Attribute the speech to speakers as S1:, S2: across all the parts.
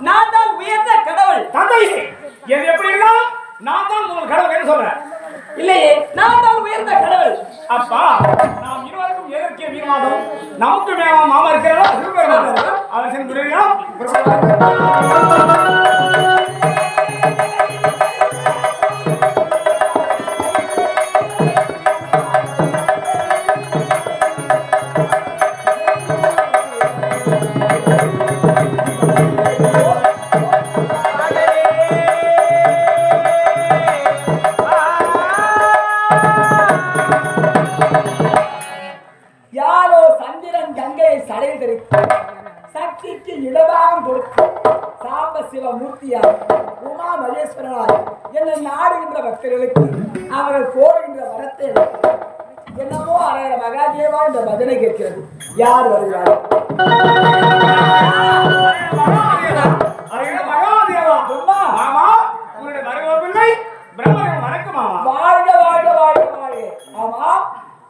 S1: நான் தான்
S2: உயர்ந்த கடவுள்.
S1: தந்தை எது எப்படின்னா நான் தான் முதல் கடவுள் என்ன சொல்றேன்.
S2: இல்லையே நான் தான் உயர்ந்த கடவுள்.
S1: அப்பா நாம் இருவருக்கும் எதற்கே வீரமாதம் நமக்கு வேணும் மாமா இருக்கிறதா அவர் சென்று
S3: உமா மகேஸ்வரனார் என்னை நாடுகின்ற பக்தர்களுக்கு அவர்கள் கோருகின்ற வரத்தை என்னமோ அரைய மகாதேவா என்ற பஜனை கேட்கிறது. யார் வருகிறார்? வாழ்க வாழ்க வாழ்க வாழ்க. ஆமா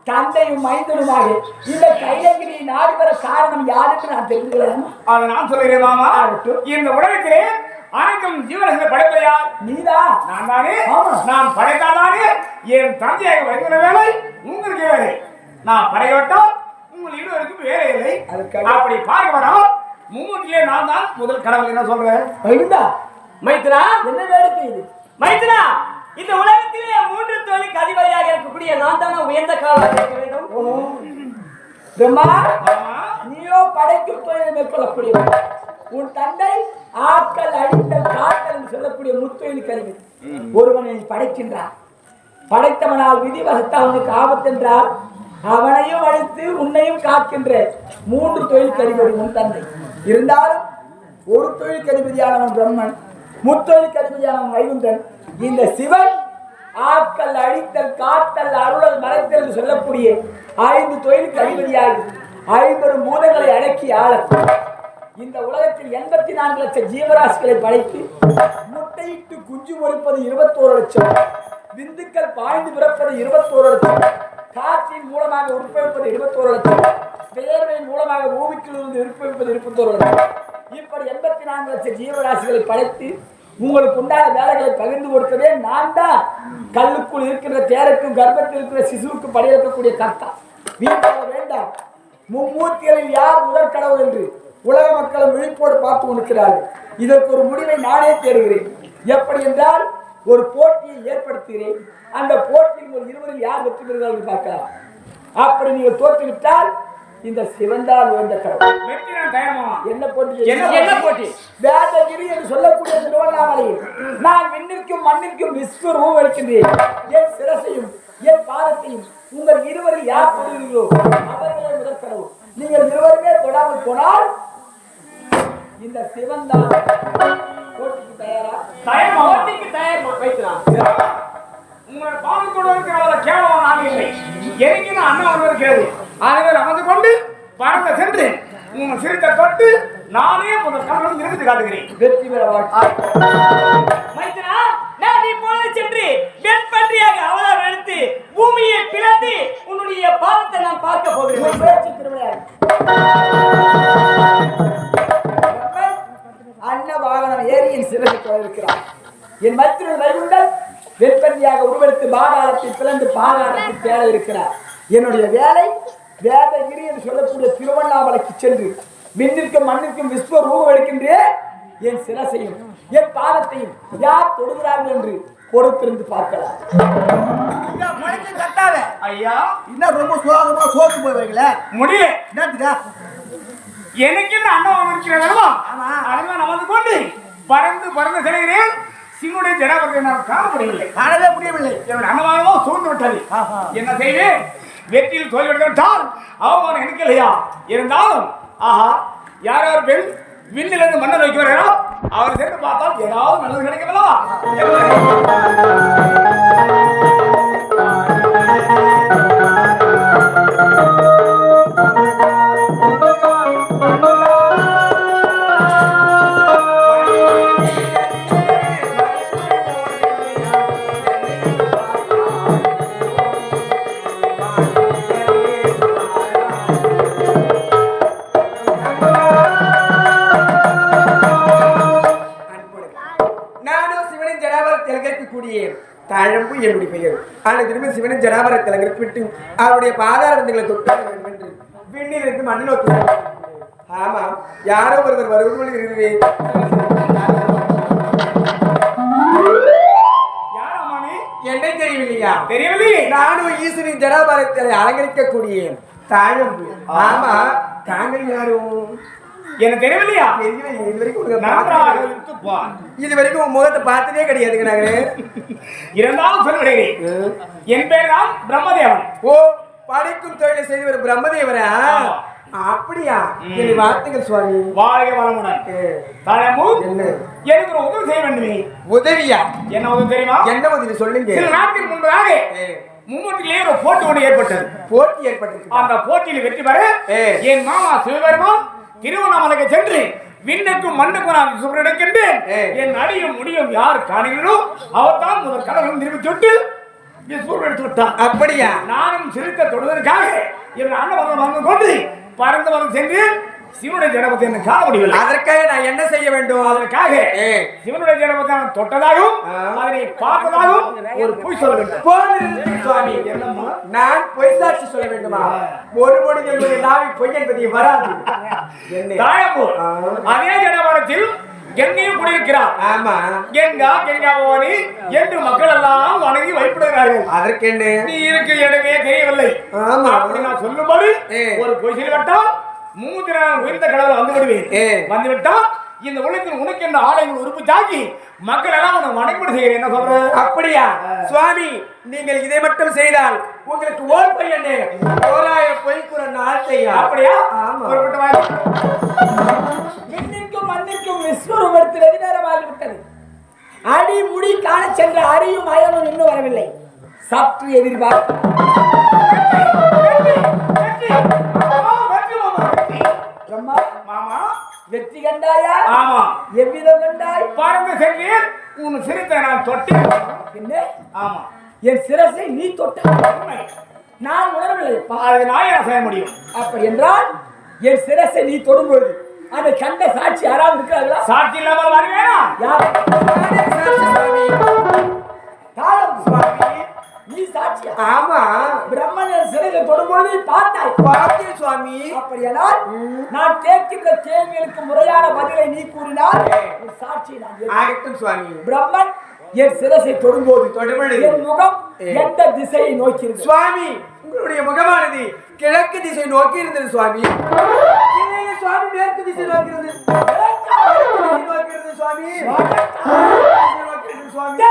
S3: தந்தையும் மைந்தனுமாக இந்த கைலங்கிரி நாடு பெற காரணம் யாருக்கு நான் தெரிஞ்சுக்கிறேன்
S1: அதை நான் சொல்கிறேன் மாமா. இந்த உலகத்திலே அனைத்தும் ஜீவனங்களை படைத்த யார்
S3: நீதான்
S1: நான் தானே. நான் படைத்தாதானே என் தந்தையாக வருகிற வேலை உங்களுக்கு வேலை. நான் படையவிட்டால் உங்கள் இருவருக்கும் வேலை இல்லை. அப்படி பார்க்க வேணாம் மும்மூட்டிலே நான் தான் முதல் கடவுள் என்ன சொல்றேன்.
S2: மைத்ரா
S3: என்ன வேடிக்கை இது?
S2: மைத்ரா இந்த உலகத்திலே மூன்று தொழிலுக்கு அதிபதியாக இருக்கக்கூடிய நான் தானே உயர்ந்த காலம். இருக்க வேண்டும்
S3: பிரம்மா
S1: மாமா,
S3: நீயோ படைக்கும் தொழிலை மேற்கொள்ளக்கூடியவன். உன் தந்தை ஆட்கள் அழித்தல் காட்டல் என்று சொல்லக்கூடிய முத்தொழில் கருவி. ஒருவனை படைக்கின்றார் படைத்தவனால் விதி வகுத்த அவனுக்கு ஆபத்து என்றால் அவனையும் அழித்து உன்னையும் காக்கின்ற மூன்று தொழில் கருவி உன் தந்தை. இருந்தாலும் ஒரு தொழில் கருவியானவன் பிரம்மன் முத்தொழில் கருவியானவன் வைகுந்தன். இந்த சிவன் ஆட்கள் அழித்தல் காத்தல் அருளல் மறைத்தல் என்று சொல்லக்கூடிய ஐந்து தொழில் கழிவதியாகி ஐம்பெரும் பூதங்களை அடக்கி ஆள இந்த உலகத்தில் எண்பத்தி நான்கு லட்சம் ஜீவராசிகளை படைத்து முட்டையிட்டு குஞ்சு பொறிப்பது இருபத்தோரு லட்சம் விந்துக்கள் பாய்ந்து பிறப்பது இருபத்தோரு லட்சம் காற்றின் மூலமாக உற்பவிப்பது இருபத்தோரு லட்சம் வேர்வையின் மூலமாக பூமிக்குள் இருந்து உற்பவிப்பது இருபத்தோரு லட்சம். இப்படி எண்பத்தி நான்கு லட்சம் ஜீவராசிகளை படைத்து உங்களுக்கு உண்டான வேலைகளை பகிர்ந்து கொடுத்ததே நான் தான். கல்லுக்குள் இருக்கின்ற தேருக்கும் கர்ப்பத்தில் இருக்கிற சிசுவுக்கு படையெடுக்கக்கூடிய கர்த்தா. வீட்டில் வேண்டாம். மும்மூர்த்திகளில் யார் முதற் கடவுள் என்று உலக மக்களும் விழிப்போடு பார்த்து கொண்டிருக்கிறார்கள். இதற்கு ஒரு முடிவை நானே தேடுகிறேன். எப்படி என்றால் ஒரு போட்டியை ஏற்படுத்துகிறேன். அந்த போட்டியில் ஒரு இருவரில் யார் வெற்றி பெறுகிறார்கள் பார்க்கலாம். அப்படி நீங்கள் தோற்றுவிட்டால் இந்த சிவந்தால் உயர்ந்த கடவுள். என்ன போட்டி?
S1: என்ன
S2: போட்டி?
S3: வேதகிரி என்று சொல்லக்கூடிய திருவண்ணாமலையில் நான் விண்ணிற்கும் மண்ணிற்கும் விஸ்வரூபம் இருக்கின்றேன் என் சிரசையும் என் பாதத்தையும் உங்கள் இருவரில் யார் தொடுகிறீர்களோ அவர்களே முதற் கடவுள். நீங்கள் இருவருமே தொடாமல் போனால் இந்த சிவன் தான் போட்டிக்கு தயாரா?
S1: தயமாமா
S2: போட்டிக்கு தயார்? மைத்ரா
S1: உங்களை பார்த்து கொண்டு இருக்கிற கேவலம் நான் இல்லை எனக்கு நான் அண்ணன் ஒன்று இருக்கிறது ஆகவே அமர்ந்து கொண்டு பறந்த சென்று உங்கள் சிறுத்தை தொட்டு நானே முதல் கடவுள் நிறுத்தி காட்டுகிறேன்.
S3: வெற்றி பெற
S2: மைத்ரா நான் இப்பொழுது சென்று வெண்பன்றியாக அவதாரம் எடுத்து பூமியை பிளந்து உன்னுடைய பாதத்தை நான் பார்க்க போகிறேன்.
S3: உங்கள் அன்ன வாகனம் ஏறி என் சிறகு இருக்கிறார் என் மருத்துவர் வைகுண்டன் வெப்பந்தியாக உருவெடுத்து பாதாளத்தை பிளந்து பாதாளத்தை தேட இருக்கிறார். என்னுடைய வேலை வேதகிரி என்று சொல்லக்கூடிய திருவண்ணாமலைக்கு சென்று விண்ணிற்கும் மண்ணிற்கும் விஸ்வ ரூபம் எடுக்கின்றேன் என் சிரசையும் என் பாதத்தையும் யார் தொடுகிறார்கள் என்று பொறுத்திருந்து பார்க்கலாம்.
S4: கட்டாத
S1: ஐயா.
S4: என்ன ரொம்ப சோகமா சோக்கு போய் வைக்கல
S1: முடியல.
S4: என்னத்துக்கா?
S1: எனக்கு என்ன அண்ணன் ஒன்று இருக்கிறதா. அதெல்லாம் நமது கொண்டு பறந்து பறந்து செல்கிறேன். சிவனுடைய ஜடாபத்தை நான் காண முடியவில்லை
S4: காணவே முடியவில்லை.
S1: இவன் அன்னவானமோ சூழ்ந்து விட்டது. என்ன செய்வேன்? வெற்றியில் தோல்வி விட்டால் அவமானம் எனக்கு இல்லையா? இருந்தாலும் ஆஹா யார் யார் பெண் விண்ணிலிருந்து மன்னன் வைக்க வரையும் அவர் சேர்ந்து பார்த்தால் ஏதாவது நல்லது கிடைக்குங்களா
S4: ஆனால் திரும்ப சிவனின் ஜடாபரத்தில் குறிப்பிட்டு அவருடைய பாதார விந்துகளை தொட்டு வேண்டும் என்று விண்ணில் இருந்து மண்ணை நோக்கி. ஆமாம் யாரோ ஒருவர் வருவது போல இருக்கிறது. என்னை தெரியவில்லையா?
S1: தெரியவில்லையே
S4: நானும் ஈஸ்வரின் ஜடாபாரத்தில் அலங்கரிக்கக்கூடிய தாழம்பு ஆமா தாங்கள் யாரும்?
S1: எனக்கு
S4: தெரியவில்லை இது வரைக்கும் இது வரைக்கும் முகத்தை பார்த்ததே கிடையாதுங்க நாங்க
S1: இருந்தாலும் சொல்லுகிறேன் என் பேர் தான் பிரம்மதேவன்.
S4: ஓ படிக்கும் தொழிலை செய்து ஒரு பிரம்மதேவரா. அப்படியா? என்னை வாழ்த்துங்கள் சுவாமி.
S1: வாழ்க வளமுடன். எனக்கு ஒரு உதவி செய்ய வேண்டுமே.
S4: உதவியா?
S1: என்ன உதவி தெரியுமா?
S4: என்ன உதவி சொல்லுங்க.
S1: சில நாட்கள் முன்பதாக ஒரு போட்டி ஒன்று ஏற்பட்டது.
S4: போட்டி ஏற்பட்டிருக்கு
S1: அந்த போட்டியில் வெற்றி பெற. என் மாமா சிவபெருமான் திருவண்ணாமலைக்கு சென்று விண்ணுக்கும் மண்ணுக்கும் நான் சுப்பிரடிக்கின்றேன்
S4: ஏ.
S1: என் அடியும் முடியும் யார் காணுகிறோ அவர் தான் முதல் கடவுளும் விஸ்வரூபம் எடுத்து விட்டான்
S4: அப்படியா?
S1: நானும் சிரித்த தொடுவதற்காக என் அண்ணன் வந்து கொண்டு பறந்து வந்து சென்று சிவனுடைய ஜடபத்தை என்ன காண முடியவில்லை.
S4: அதற்காக நான் என்ன செய்ய வேண்டும்?
S1: அதற்காக. சிவனுடைய ஜடபத்தை நான் தொட்டதாகவும்
S4: ஆ.
S1: அதனை பார்த்ததாகவும் ஒரு பொய் சொல்ல வேண்டும்.
S4: போனிருந்தேன் சுவாமி
S1: என்னம்மா?
S4: நான் பொய் சாட்சி சொல்ல வேண்டுமா? ஒரு பொழுது என்னுடைய நாவி பொய் என்பதை வராது. ஆ.
S1: அதே ஜனவரத்தில் கங்கையும் குடியிருக்கிறார்.
S4: ஆமா.
S1: கங்கா கங்கா பவானி என்று மக்கள் எல்லாம் வணங்கி வைப்படுகிறார்கள்
S4: அதற்கு என்ன
S1: நீ இருக்க இடமே தெரியவில்லை.
S4: ஆமா.
S1: அப்படி நான் சொல்லும்போது
S4: ஏ.
S1: ஒரு பொய் சொல்லப்பட்டால் மூன்று நாள் உயர்ந்த கடவுள் வந்து விடுவேன். வந்து இந்த உலகத்தில் உனக்கு என்ற ஆலயங்கள் உறுப்பு தாக்கி மக்கள் எல்லாம் உன்னை வணங்கிவிட செய்கிறேன் என்ன சொல்ற?
S4: அப்படியா? சுவாமி நீங்கள் இதை மட்டும் செய்தால் உங்களுக்கு ஓர் பையன் ஓராய பொய்க்குற நாட்டையா
S1: அப்படியா.
S3: விண்ணிற்கும் மண்ணிற்கும் விஸ்வரூபத்தில் அதிகாரமாகி விட்டது அடி முடி காண சென்ற அரியும் அயனும் இன்னும் வரவில்லை. சற்று எதிர்பார்த்து
S1: நான் தொட்டேன்
S3: என்ன
S1: ஆமா.
S3: என் சிரசை நீ தொட்ட. நான் உணரவில்லை.
S1: அதுக்கு நான் என்ன செய்ய முடியும்?
S3: அப்படி என்றால் என் சிரசை நீ தொடும்பொழுது. அதை கண்ட சாட்சி யாராவது இருக்கிறார்களா?
S1: சாட்சி இல்லாமல் வருவேனா
S3: யார்?
S4: சாட்சி
S3: நீ சாட்சியா?
S4: ஆமா.
S3: பிரம்மன் சிறையை தொடும்போது பார்த்தாய்.
S4: பார்த்தேன் சுவாமி.
S3: அப்படியானால் நான் கேட்கின்ற கேள்விகளுக்கு முறையான பதிலை நீ கூறினால் உன் சாட்சியை நான்
S4: சுவாமி.
S3: பிரம்மன் என் சிரசை தொடும்போது
S4: தொடும்பொழுது
S3: என் முகம். எந்த திசையை நோக்கி
S4: சுவாமி உங்களுடைய முகமானது கிழக்கு திசை நோக்கி இருந்தது சுவாமி. சுவாமி மேற்கு திசை நோக்கி இருந்தது. சுவாமி சுவாமி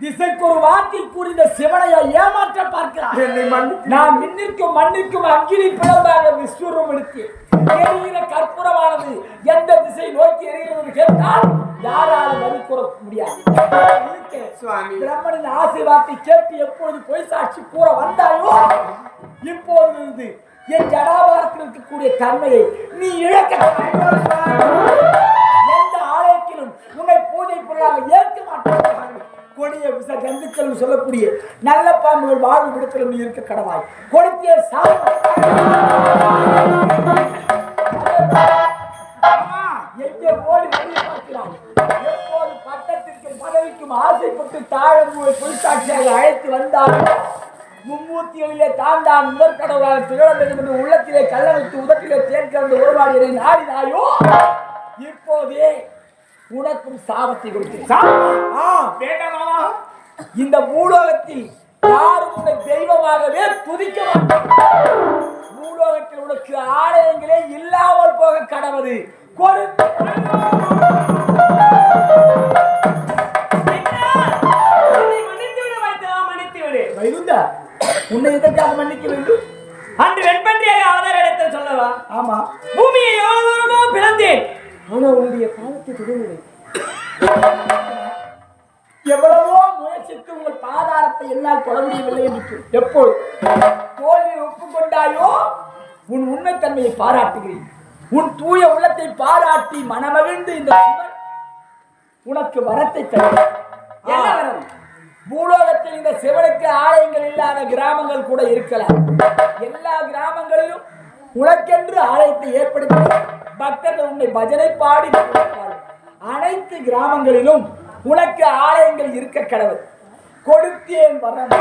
S3: திசைக்கு ஒரு வார்த்தை கூறின சிவனையை ஏமாற்ற பார்க்கிறார். நான் விண்ணிற்கும் மண்ணிற்கும் அக்கினி பிளவாக விஸ்வரூபம் எடுத்து கற்பூரமானது எந்த திசை நோக்கி எரிகிறது என்று கேட்டால் யாராலும் பதில் கூற முடியாது. பிரம்மனின் ஆசை வார்த்தை கேட்டு எப்பொழுது பொய் சாட்சி கூற வந்தாயோ இப்போது இருந்து என் ஜடாபாரத்தில் இருக்கக்கூடிய தன்மையை நீ இழக்க எந்த ஆலயத்திலும் உன்னை பூஜை பொருளாக ஏற்க மாட்டேன் கொடிய விச ஜந்துக்கள் சொல்லக்கூடிய நல்ல பாம்புகள் வாழ்வு விடத்திலும் நீ இருக்க கடவாய். கொடுத்திய
S1: ஆமா.
S3: தான் தான் முதற் கடவுளாக திகழ வேண்டும் என்று உள்ளத்திலே கல்லணைத்து உதட்டிலே தேன் கலந்து உருவாடியதை நாடினாயோ இப்போதே உனக்கும் சாபத்தை கொடுத்தேன் இந்த பூலோகத்தில் யாரும் உன்னை தெய்வமாகவே துதிக்க மாட்டார். பூலோகத்தில் உனக்கு ஆலயங்களே இல்லாமல் போக கடவுது. கொடு. உன்னை எதற்காக மன்னிக்க வேண்டும்?
S2: அன்று வெண்பன்றியை ஆதார இடத்தில் சொல்லவா?
S3: ஆமா.
S2: பூமியை எவ்வளவு தூரமோ பிளந்தேன். ஆனா உன்னுடைய பாதத்தை தொடவில்லை
S3: எவ்வளவோ முயற்சித்து உங்கள் பாதாரத்தை என்னால் தொட முடியவில்லை என்று. எப்போது? தோல்வி ஒப்புக்கொண்டாயோ? உன் உண்மைத்தன்மையை பாராட்டுகிறேன். உன் தூய உள்ளத்தை பாராட்டி மனமகிழ்ந்து இந்த உனக்கு வரத்தை தருகிறார்.
S2: என்ன வரம்
S3: பூலோகத்தில் இந்த சிவனுக்கு ஆலயங்கள் இல்லாத கிராமங்கள் கூட இருக்கலாம் எல்லா கிராமங்களிலும் உனக்கென்று ஆலயத்தை ஏற்படுத்தி பக்தர்கள் உன்னை பஜனை பாடி அனைத்து கிராமங்களிலும் உனக்கு ஆலயங்கள் இருக்க கடவுள். கொடுத்தேன் வரம்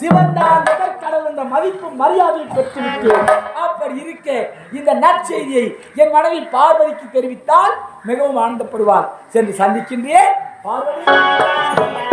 S3: சிவந்தான் சிவன்தான் என்ற மதிப்பு மரியாதை பெற்றுவிட்டு அப்படி இருக்க இந்த நற்செய்தியை என் மனைவி பார்வதிக்கு தெரிவித்தால் மிகவும் ஆனந்தப்படுவார் சென்று சந்திக்கின்றேன். பார்வதி.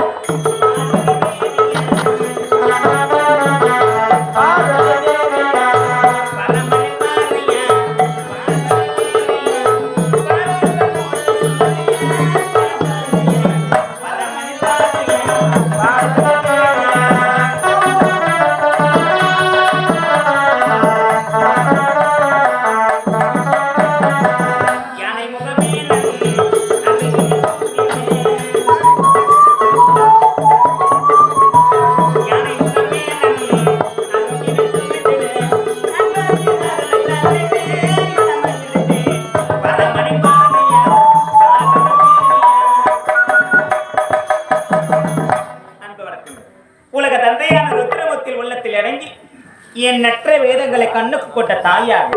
S5: எண்ணற்ற கண்ணுக்கு கொண்ட தாயார்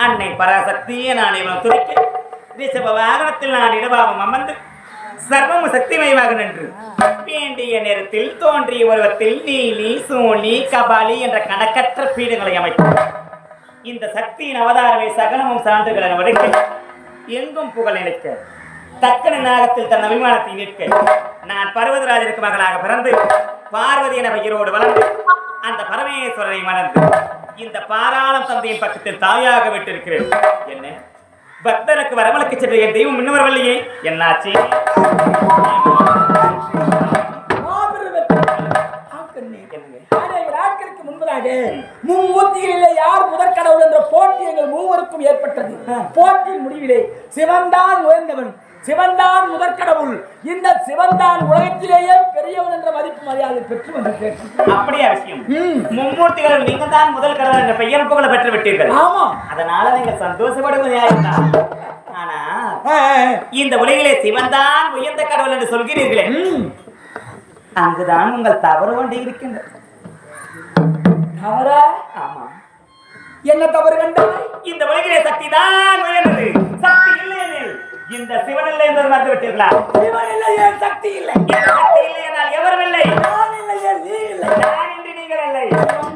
S5: அன்னை பராசக்தியே நான் இவன் துணிக்க ரிஷப வாகனத்தில் நான் இடபாவம் அமர்ந்து சர்வமும் சக்திமயமாக நின்று வேண்டிய நேரத்தில் தோன்றிய உருவத்தில் நீலி சோனி கபாலி என்ற கணக்கற்ற பீடங்களை அமைத்தார் இந்த சக்தியின் அவதாரமே சகலமும் சான்றுகள் என வடுக்க எங்கும் புகழ் நினைக்க தக்கன நாகத்தில் தன் அபிமானத்தை நிற்க நான் பர்வதராஜனுக்கு மகளாக பிறந்து பார்வதி என பெயரோடு வளர்ந்து அந்த பரமேஸ்வரனை மணந்து இந்த பாராளம் தந்தையின் பக்கத்தில் தாயாக விட்டிருக்கிறேன். என்ன? பக்தருக்கு வரவழைக்க சென்ற என் தெய்வம் இன்னும் வரவில்லையே என்னாச்சு
S3: மும்மூர்த்திகளிலே யார் முதற்கடவுள் என்ற போட்டி எங்கள் மூவருக்கும் ஏற்பட்டது. போட்டியின் முடிவிலே சிவன்தான் உயர்ந்தவன். சிவன்தான் முதற்கடவுள் இந்த சிவன்தான் உலகத்திலேயே பெரியவன் என்ற மதிப்பு மரியாதை பெற்று வந்து கேட்டது
S5: அப்படியே விஷயம் மும்மூர்த்திகள் நீங்க தான் முதல் கடவுள் என்ற பெயர் புகழ பெற்று விட்டீர்கள்
S3: ஆமா.
S5: அதனால நீங்க சந்தோஷப்படுவது நியாயம்தான். ஆனா இந்த உலகிலே சிவன்தான் உயர்ந்த கடவுள் என்று சொல்கிறீர்களே. அங்குதான் உங்கள் தவறு கொண்டு இருக்கின்றது.
S3: தவறா?
S5: ஆமா.
S3: என்ன தவறு கண்டாய்
S5: இந்த உலகிலே சக்தி தான் உயர்ந்தது. சக்தி இல்லை இந்த சிவன் இல்லை என்று மறந்து விட்டீர்களா?
S3: சிவன் இல்லை ஏன் சக்தி இல்லை?
S5: சக்தி இல்லை என்றால் எவரும் இல்லை?
S3: நான் இல்லை நீ இல்லை?
S5: நான் என்று நீங்கள் இல்லை.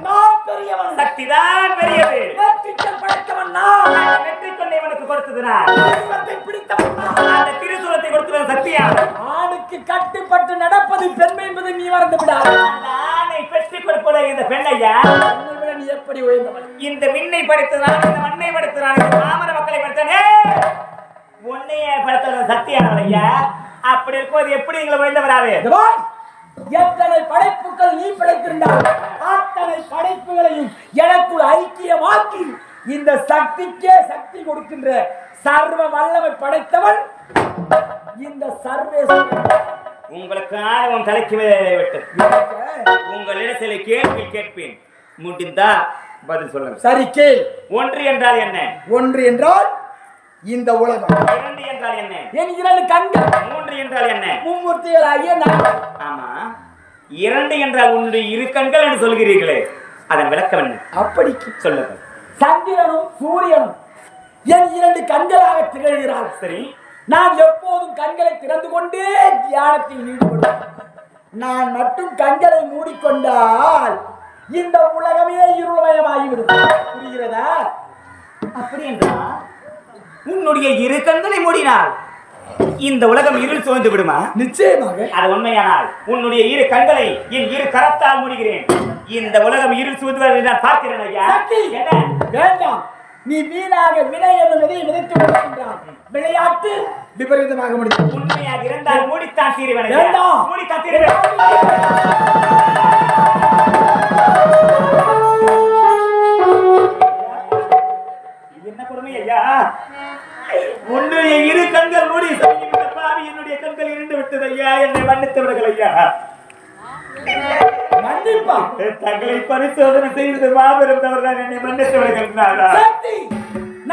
S3: நான் பெரியவன்.
S5: சக்தி தான் பெரியது.
S3: வெற்றிகள் படைத்தவன் நான்.
S5: வெற்றி கொண்டை இவனுக்கு கொடுத்தது நான்
S3: தெய்வத்தை பிடித்தவன்
S5: அந்த திருசூலத்தை கொடுத்தது சக்தியா
S3: ஆணுக்கு கட்டுப்பட்டு நடப்பது பெண்மை என்பதை நீ மறந்து
S5: அந்த ஆணை பெற்றி கொடுப்பது இந்த பெண்ணையா
S3: விட எப்படி உயர்ந்தவன்?
S5: இந்த விண்ணை படைத்ததான் இந்த மண்ணை படைத்ததான் இந்த மாமர மக்களை படைத்தானே உன்னையே படைத்தது சத்தியான ஐயா. அப்படி இருக்கும்போது எப்படி நீங்களை உயர்ந்தவராது
S3: இதுவா, எத்தனை படைப்புகள் நீ படைத்திருந்தால் அத்தனை படைப்புகளையும் எனக்குள் ஐக்கியமாக்கி இந்த சக்திக்கே சக்தி கொடுக்கின்ற சர்வ வல்லமை படைத்தவன் இந்த சர்வேஸ்வரன்.
S5: உங்களுக்கு ஆர்வம் தலைக்கு மேலே விட்டது உங்களிடம் சில கேள்வி கேட்பேன். முடிந்தா பதில் சொல்லுங்க
S3: சரி கேள்.
S5: ஒன்று என்றால் என்ன?
S3: ஒன்று என்றால் இந்த உலகம்.
S5: இரண்டு என்றால் என்ன?
S3: என் இரண்டு கண்கள்.
S5: மூன்று என்றால் என்ன?
S3: மும்மூர்த்திகளாகிய நான்
S5: ஆமா. இரண்டு என்றால் உன்னுடைய இரு கண்கள் என்று சொல்கிறீர்களே. அதன் விளக்கம் என்ன?
S3: அப்படிக்கு
S5: சொல்லுங்கள்
S3: சந்திரனும் சூரியனும் என் இரண்டு கண்களாக திகழ்கிறார்
S5: சரி.
S3: நான் எப்போதும் கண்களை திறந்து கொண்டே தியானத்தில் ஈடுபடுவேன். நான் மட்டும் கண்களை மூடிக்கொண்டால் இந்த உலகமே இருள்மயமாகிவிடும். புரிகிறதா?
S5: அப்படி என்றால் உன்னுடைய இரு கண்களை மூடினால் இந்த உலகம் இருள் சூழ்ந்து விடுமா?
S3: நிச்சயமாக.
S5: அது உண்மையானால் உன்னுடைய இரு கண்களை என் இரு கரத்தால் மூடுகிறேன். இந்த உலகம் இருள் சூழ்ந்து நான் பார்க்கிறேன் ஐயா.
S3: வேண்டாம். நீ வீணாக வினை விதையை விதைத்து கொண்டிருக்கின்றாய் விளையாட்டு விபரீதமாக முடியும்.
S5: உண்மையாக இருந்தால் மூடித்தான் தீருவேன்.
S3: வேண்டாம்.
S5: மூடித்தான் தீருவேன். என்ன கொடுமை ஐயா? உன்னுடைய இரு கண்கள் மூடி சமைக்கின்ற பாவி என்னுடைய கண்கள் இருண்டு விட்டது ஐயா. என்னை மன்னித்து விடுங்கள் ஐயா.
S3: மன்னிப்பா.
S5: தங்களை பரிசோதனை செய்வது மாபெரும் தவறுதான். என்னை மன்னித்து விடுகின்றாரா
S3: சக்தி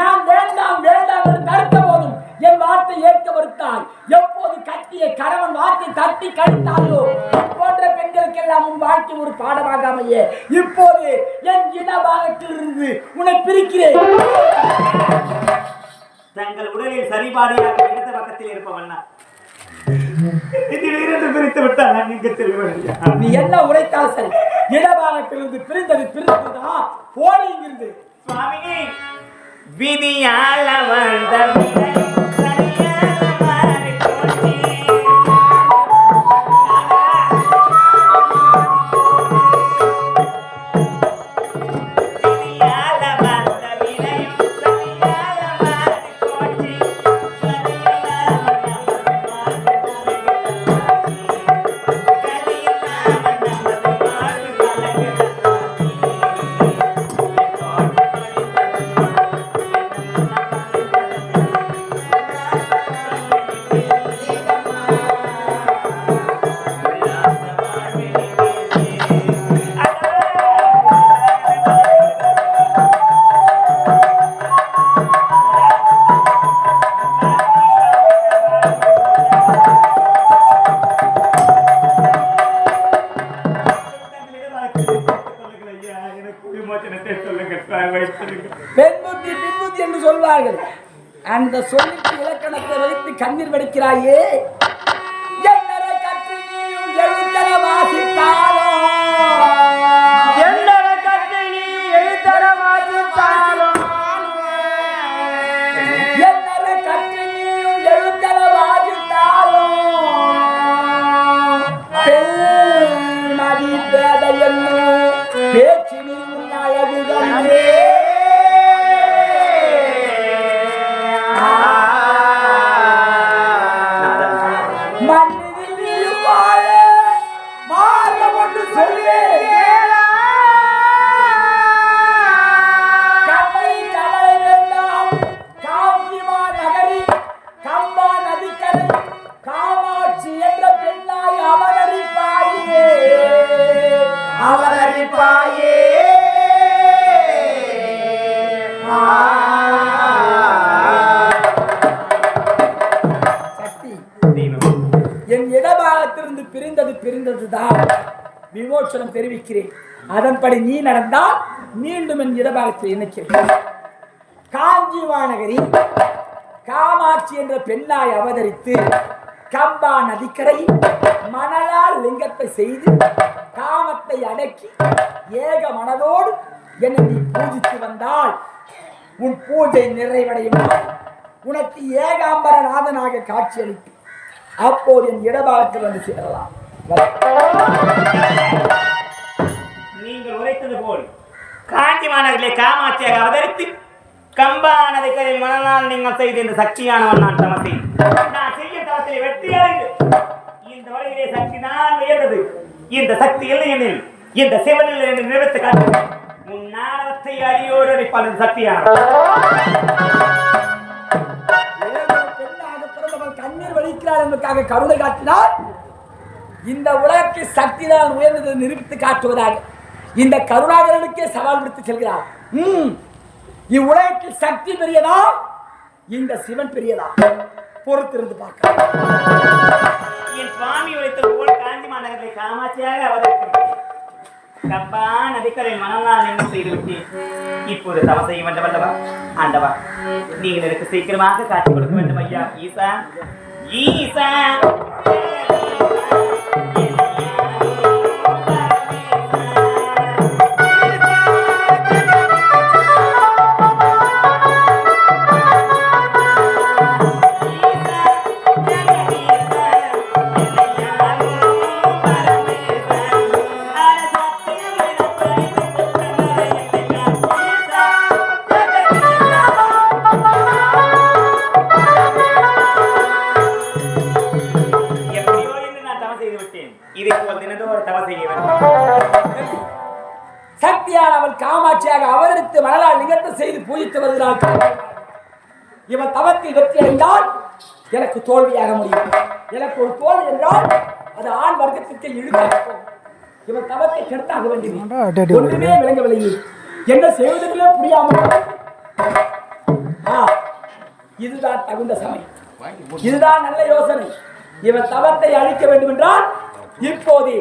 S3: நான் வேண்டாம் வேண்டாம் என்று தடுத்த போதும் என் வார்த்தை ஏற்க மறுத்தாய் எப்போது கட்டிய கணவன் வார்த்தை தட்டி கடித்தாயோ போன்ற பெண்களுக்கெல்லாம் உன் வாழ்க்கை ஒரு பாடமாகாமையே. இப்போது என் இனபாகத்திலிருந்து உன்னை பிரிக்கிறேன்.
S5: தங்கள் உடலில் சரிபாடியாக இடது பக்கத்தில் இருப்பவன். இதிலிருந்து பிரித்து விட்டால் நான் இங்கு செல்வேன்.
S3: நீ என்ன உரைத்தால் சரி இடபாகத்திலிருந்து பிரிந்தது பிரிந்ததுதான் போனி இங்கிருந்து
S5: சுவாமினி விதியால வந்த
S3: சொல்லிட்டு இலக்கணத்தை வைத்து கண்ணீர் வெடிக்கிறாயே? சக்தி என் இடபாகத்திலிருந்து பிரிந்தது பிரிந்ததுதான். விமோச்சனம் தெரிவிக்கிறேன். அதன்படி நீ நடந்தால் மீண்டும் என் இடபாகத்தில் இணைக்கிறேன். காஞ்சி மாநகரி காமாட்சி என்ற பெண்ணாய் அவதரித்து கம்பா நதிக்கரையில் மணலால் லிங்கத்தை செய்து காமத்தை அடக்கி ஏக மனதோடு என்னை நீ பூஜித்து வந்தால் உன் பூஜை நிறைவடையும்? உனக்கு ஏகாம்பரநாதனாக காட்சியளிக்கும் அப்போது என் இடபாகத்தில் வந்து சேரலாம்.
S5: நீங்கள் உரைத்தது போல் காஞ்சி மாநகரிலே காமாட்சியாக அவதரித்து கம்பா கதை மனநாள் நீங்கள் செய்த இந்த சக்தியானவன் நான் தமசை. நான் செய்ய தவத்திலே வெற்றியடைந்து இந்த வழியிலே சக்தி நான் உயர்ந்தது. இந்த சக்தி இல்லை எனில் இந்த சிவனில் என்று நிறுவத்து காட்டு உன் நாடத்தை அடியோடு அடிப்பால் இந்த சக்தியானவன்.
S3: பிறந்தவள் என்பதற்காக கருணை காட்டினால் இந்த உலகಕ್ಕೆ சக்திதான் உயர்ந்ததை நிரூபித்து காட்டுவதாக இந்த கருணாகரனுக்கே சவால் விடுத்து செல்கிறார். ம் இவ்வுலகத்தில் சக்தி பெரியதா? இந்த சிவன் பெரியதா? பொறுத்திருந்து பார்க்க
S5: என் சுவாமி உழைத்த போல் காஞ்சி மாநகரத்தை காமாட்சியாக அவதரிக்கிறேன். கம்பா நதிக்கரையில் மணநாள் என்ன செய்து இப்போது தவ செய்ய வேண்டும் அல்லவா ஆண்டவா நீங்கள் எனக்கு சீக்கிரமாக காட்சி கொடுக்க வேண்டும் ஐயா. ஈசா ஈசா
S3: என்ன செய்வதற்கே புரியாமல் ஆ, இதுதான் தகுந்த சமயம். இதுதான் நல்ல யோசனை. இவன் தவத்தை அழிக்க வேண்டும் என்றால் இப்போது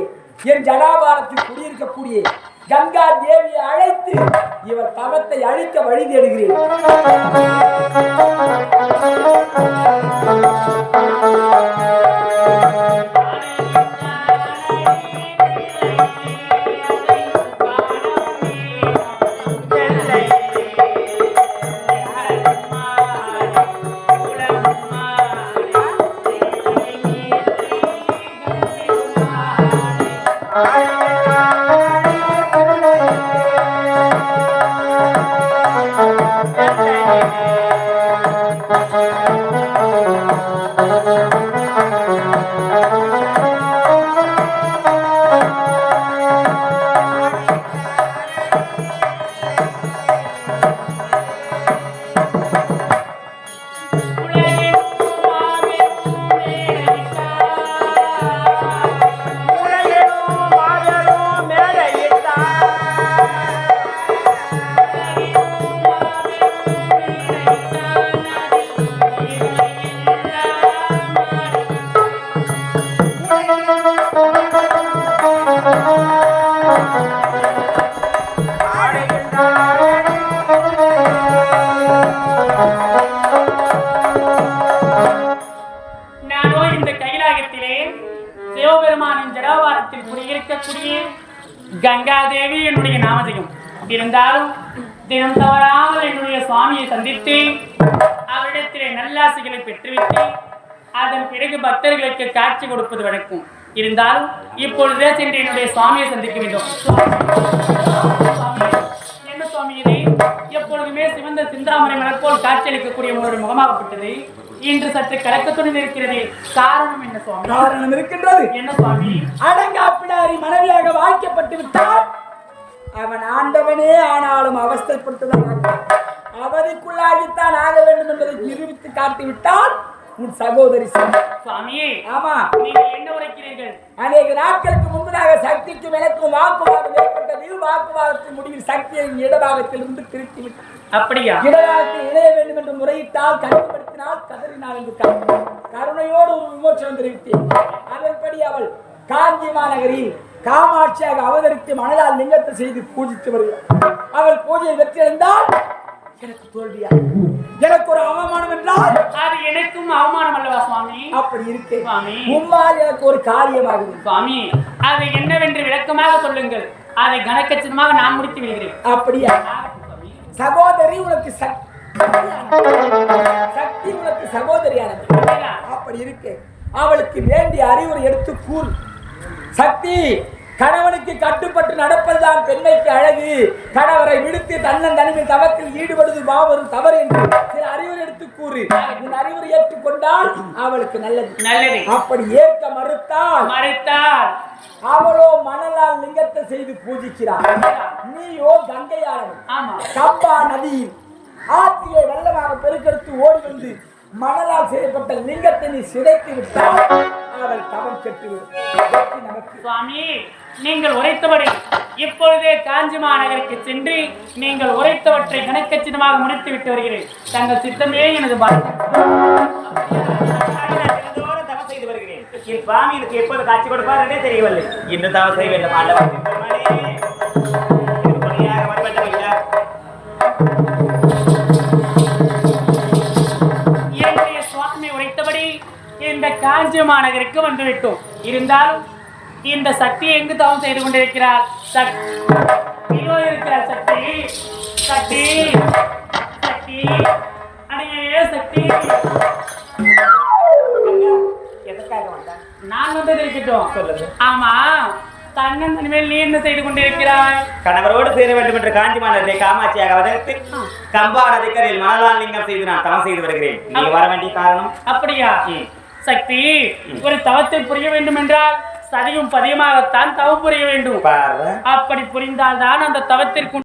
S3: என் ஜடாபாரத்தில் குடியிருக்கக்கூடிய கங்கா தேவியை அழைத்து இவர் தவத்தை அழிக்க வழி தேடுகிறேன். Thank you.
S6: நானோ இந்த கைலாகத்திலே சிவபெருமானின் ஜடாவாரத்தில் குடியிருக்கக்கூடிய கங்காதேவி என்னுடைய நாமதயம் இருந்தாலும் தினம் தவறாமல் என்னுடைய சுவாமியை சந்தித்து அவரிடத்திலே நல்லாசைகளை பெற்றுவிட்டு அதன் பிறகு பக்தர்களுக்கு காட்சி கொடுப்பது வழக்கம் இருந்தாலும் இப்பொழுதே சென்று என்னுடைய சுவாமியை சந்திக்க வேண்டும். என்ன சுவாமி இது எப்பொழுதுமே சிவந்த சிந்தாமரை மலர்போல் காட்சியளிக்கக்கூடிய உங்களுடைய முகமாகப்பட்டது. இன்று சற்று கலக்கத்துடன் இருக்கிறது காரணம் என்ன சுவாமி?
S3: காரணம் இருக்கின்றது.
S6: என்ன சுவாமி?
S3: அடங்காப்பிடாரி மனைவியாக வாய்க்கப்பட்டு விட்டால் அவன் ஆண்டவனே ஆனாலும் அவஸ்தைப்பட்டுதான். அவதிக்குள்ளாகித்தான் ஆக வேண்டும் என்பதை நிரூபித்து காட்டிவிட்டால் உன் சகோதரி சொன்னார்.
S6: சுவாமி
S3: ஆமா
S6: நீங்கள் என்ன உரைக்கிறீர்கள்
S3: அநேக நாட்களுக்கு முன்பதாக சக்திக்கும் எனக்கும் வாக்குவாதம் ஏற்பட்டது வாக்குவாதத்தின் முடிவில் சக்தியை இடபாகத்திலிருந்து திருத்தி
S6: அப்படியா
S3: இடபாகத்தில் இணைய வேண்டும் என்று முறையிட்டால் கட்டுப்படுத்தினால் கதறினாள் என்று கருணை. கருணையோடு ஒரு விமோசனம் தெரிவித்தேன் அதன்படி அவள் காஞ்சி மாநகரில் காமாட்சியாக அவதரித்து மணலால் லிங்கத்தை செய்து பூஜித்து வருகிறாள் அவள் பூஜையை வெற்றியடைந்தால் எனக்கு தோல்வியா? எனக்கு ஒரு அவமானம் என்றால்?
S6: அது எனக்கும் அவமானம் அல்லவா சுவாமி?
S3: அப்படி இருக்கேன்
S6: சுவாமி.
S3: உம்மால் எனக்கு ஒரு காரியமாகுது
S6: சுவாமி அது என்னவென்று விளக்கமாக சொல்லுங்கள். அதை கனக்கச்சிதமாக நான் முடித்து விடுகிறேன்.
S3: அப்படியா? சகோதரி உனக்கு சக்- சக்தி உனக்கு சகோதரியானது. அப்படி இருக்கு. அவளுக்கு வேண்டிய அறிவுரை எடுத்து கூறு. சக்தி கணவனுக்கு கட்டுப்பட்டு நடப்பதுதான் பெண்மைக்கு அழகு. கணவரை விடுத்து தன்னன் தனிமை தவத்தில் ஈடுபடுவது மாபெரும் தவறு என்று சில அறிவுரை எடுத்து கூறு. உன் அறிவுரை ஏற்றுக்கொண்டால் அவளுக்கு நல்லது.
S6: நல்லது.
S3: அப்படி ஏற்க மறுத்தால்
S6: மறைத்தால்
S3: அவளோ மணலால் லிங்கத்தை செய்து பூஜிக்கிறாள். நீயோ கங்கையாளன் கம்பா நதியில் ஆற்றிலே வெள்ளமாக பெருக்கெடுத்து ஓடி வந்து மணலால் செய்யப்பட்ட லிங்கத்தை நீ சிதைத்து விட்டால் அவள் தவம் வெற்றி நமக்கு.
S6: சுவாமி. நீங்கள் உரைத்தபடி இப்பொழுதே காஞ்சி மாநகருக்கு சென்று நீங்கள் உரைத்தவற்றை கணக்கச்சிதமாக முடித்து விட்டு வருகிறேன். தங்கள் சித்தமே எனது
S2: சுவாமி இதுக்கு எப்போது காட்சி கொடுப்பார் தெரியவில்லை. இன்னும் தவம் செய்ய வேண்டும் எனக்கு.
S6: என்னுடைய சுவாமி உரைத்தபடி இந்த காஞ்சி மாநகருக்கு வந்து விட்டோம் இருந்தாலும் இந்த சக்தி எங்கு தவம் செய்து கொண்டிருக்கிறார்? சக்தி இதோ இருக்கிறார் சக்தி. சக்தி. சக்தி. அடையே சக்தி.
S2: எதற்காக வந்தா
S6: நான் வந்து இருக்கட்டும்
S2: சொல்லுங்க.
S6: ஆமா. தன்னன் தனிமேல் நீ என்ன செய்து கொண்டிருக்கிறாய்?
S2: கணவரோடு சேர வேண்டும் என்று காஞ்சி மாநகரை காமாட்சியாக அவதரித்து கம்பா நதிக்கரையில் மணலால் லிங்கம் செய்து நான் தவம் செய்து வருகிறேன். நீ வர வேண்டிய காரணம்?
S6: அப்படியா. சக்தி ஒரு தவத்தை புரிய வேண்டும் என்றால் சதியும் பதியுமாகத்தான் தவம் புரிய வேண்டும். அப்படி புரிந்தால்தான் அந்த தவத்திற்கு